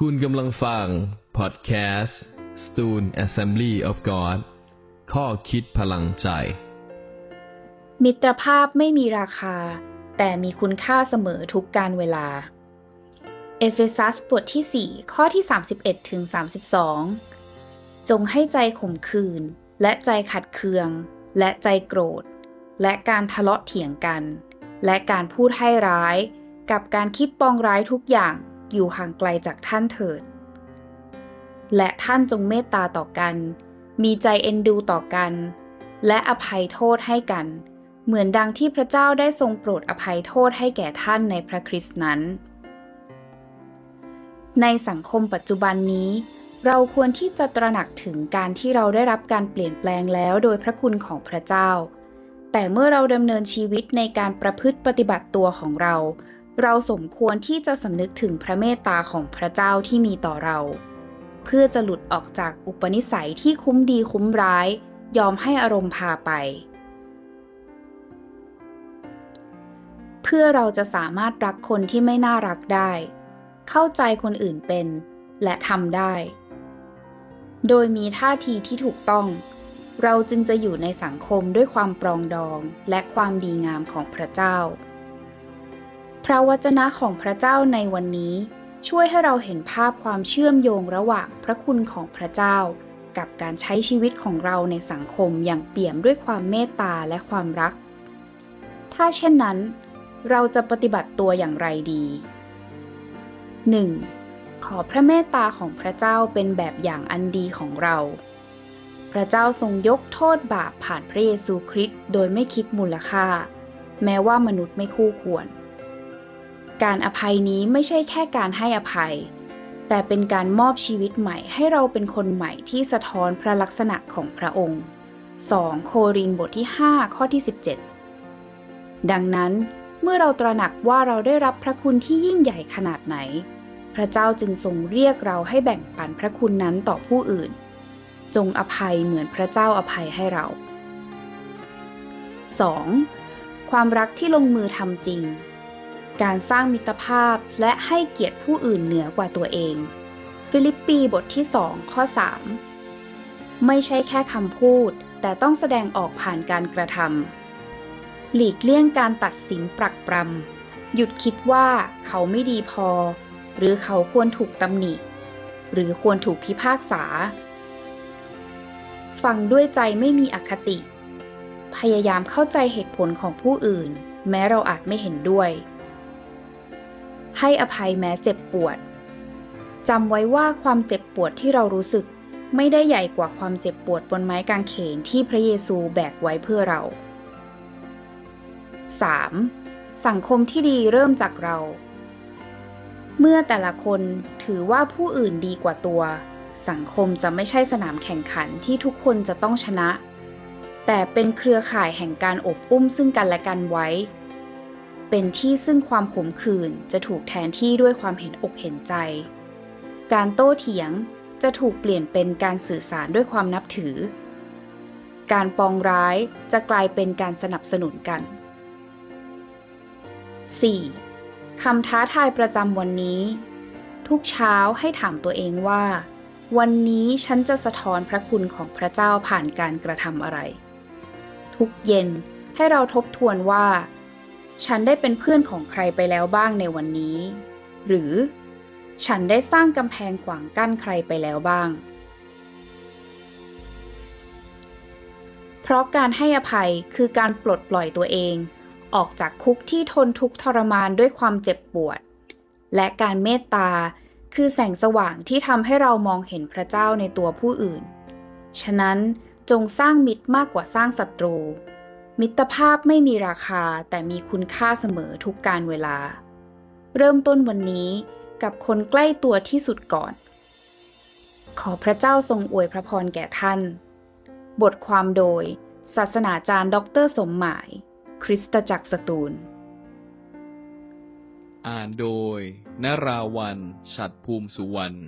คุณกำลังฟัง พอดแคสต์ Stone Assembly of God ข้อคิดพลังใจ มิตรภาพไม่มีราคา แต่มีคุณค่าเสมอทุกการเวลา เอเฟซัสบทที่ 4 ข้อที่ 31ถึง32 จงให้ใจขมขื่นและใจขัดเคือง และใจโกรธ และการทะเลาะเถียงกัน และการพูดให้ร้าย กับการคิดปองร้ายทุกอย่าง อยู่ห่างไกลจากท่านเถิด และท่านจงเมตตาต่อกัน มีใจเอ็นดูต่อกัน และอภัยโทษให้กัน เหมือนดังที่พระเจ้าได้ทรงโปรดอภัยโทษให้แก่ท่านในพระคริสต์นั้น ในสังคมปัจจุบันนี้ เราควรที่จะตระหนักถึงการที่เราได้รับการเปลี่ยนแปลงแล้วโดยพระคุณของพระเจ้าแต่เมื่อเราดำเนินชีวิตในการประพฤติปฏิบัติตัวของเรา เราสมควรที่จะสำนึกถึงพระเมตตาของพระเจ้าที่มีต่อเรา เพื่อจะหลุดออกจากอุปนิสัยที่คุ้มดีคุ้มร้าย ยอมให้อารมณ์พาไป เพื่อเราจะสามารถรักคนที่ไม่น่ารักได้ เข้าใจคนอื่นเป็นและทำได้ โดยมีท่าทีที่ถูกต้อง เราจึงจะอยู่ในสังคมด้วยความปรองดองและความดีงามของพระเจ้า พระวจนะของพระเจ้าในวันนี้ ช่วยให้เราเห็นภาพความเชื่อมโยงระหว่างพระคุณของพระเจ้า กับการใช้ชีวิตของเราในสังคมอย่างเปี่ยมด้วยความเมตตาและความรัก ถ้าเช่นนั้น เราจะปฏิบัติตัวอย่างไรดี 1. ขอพระเมตตาของพระเจ้าเป็นแบบอย่างอันดีของเรา พระเจ้าทรงยกโทษบาปผ่านพระเยซูคริสต์โดยไม่คิดมูลค่า แม้ว่ามนุษย์ไม่คู่ควร การอภัยนี้ไม่ใช่แค่การให้อภัย แต่เป็นการมอบชีวิตใหม่ให้เราเป็นคนใหม่ที่สะท้อนพระลักษณะของพระองค์ 2 โครินธ์บทที่ 5 ข้อที่ 17 ดังนั้นเมื่อเราตระหนักว่าเราได้รับพระคุณที่ยิ่งใหญ่ขนาดไหน พระเจ้าจึงทรงเรียกเราให้แบ่งปันพระคุณนั้นต่อผู้อื่น จงอภัยเหมือนพระเจ้าอภัยให้เรา 2. ความรักที่ลงมือทำจริง การสร้างมิตรภาพและให้เกียรติผู้อื่นเหนือกว่าตัวเอง ฟิลิปปีบทที่ 2 ข้อ 3 ไม่ใช่แค่คำพูด แต่ต้องแสดงออกผ่านการกระทำหลีกเลี่ยงการตัดสินปรักปรำหยุดคิดว่าเขาไม่ดีพอ หรือเขาควรถูกตำหนิ หรือควรถูกพิพากษา ฟังด้วยใจไม่มีอคติ พยายามเข้าใจเหตุผลของผู้อื่นแม้เราอาจไม่เห็นด้วย ให้อภัยแม้เจ็บปวดจำไว้ว่าความเจ็บปวดที่เรารู้สึก ไม่ได้ใหญ่กว่าความเจ็บปวดบนไม้กางเขนที่พระเยซูแบกไว้เพื่อเรา 3. สังคมที่ดีเริ่มจากเรา เมื่อแต่ละคนถือว่าผู้อื่นดีกว่าตัว สังคมจะไม่ใช่สนามแข่งขันที่ทุกคนจะต้องชนะ แต่เป็นเครือข่ายแห่งการอบอุ้มซึ่งกันและกันไว้ เป็นที่ซึ่งความขมขื่นจะถูกแทนที่ด้วยความเห็นอกเห็นใจ การโต้เถียงจะถูกเปลี่ยนเป็นการสื่อสารด้วยความนับถือ การปองร้ายจะกลายเป็นการสนับสนุนกัน 4. คำท้าทายประจำวันนี้ ทุกเช้าให้ถามตัวเองว่า วันนี้ฉันจะสะท้อนพระคุณของพระเจ้าผ่านการกระทำอะไร ทุกเย็นให้เราทบทวนว่า ฉันได้เป็นเพื่อนของใครไปแล้วบ้างในวันนี้ หรือ ฉันได้สร้างกำแพงขวางกั้นใครไปแล้วบ้าง เพราะการให้อภัยคือการปลดปล่อยตัวเอง ออกจากคุกที่ทนทุกทรมานด้วยความเจ็บปวด และการเมตตาคือแสงสว่างที่ทำให้เรามองเห็นพระเจ้าในตัวผู้อื่น ฉะนั้นจงสร้างมิตรมากกว่าสร้างศัตรู มิตรภาพไม่มีราคาแต่มีคุณค่าเสมอทุกการเวลา เริ่มต้นวันนี้กับคนใกล้ตัวที่สุดก่อน ขอพระเจ้าทรงอวยพระพรแก่ท่าน บทความโดย ศาสนาจารย์ดอกเตอรสมหมาย คริสตจักรสตูล อ่านโดยนราวัน ฉัดภูมิสุวรรณ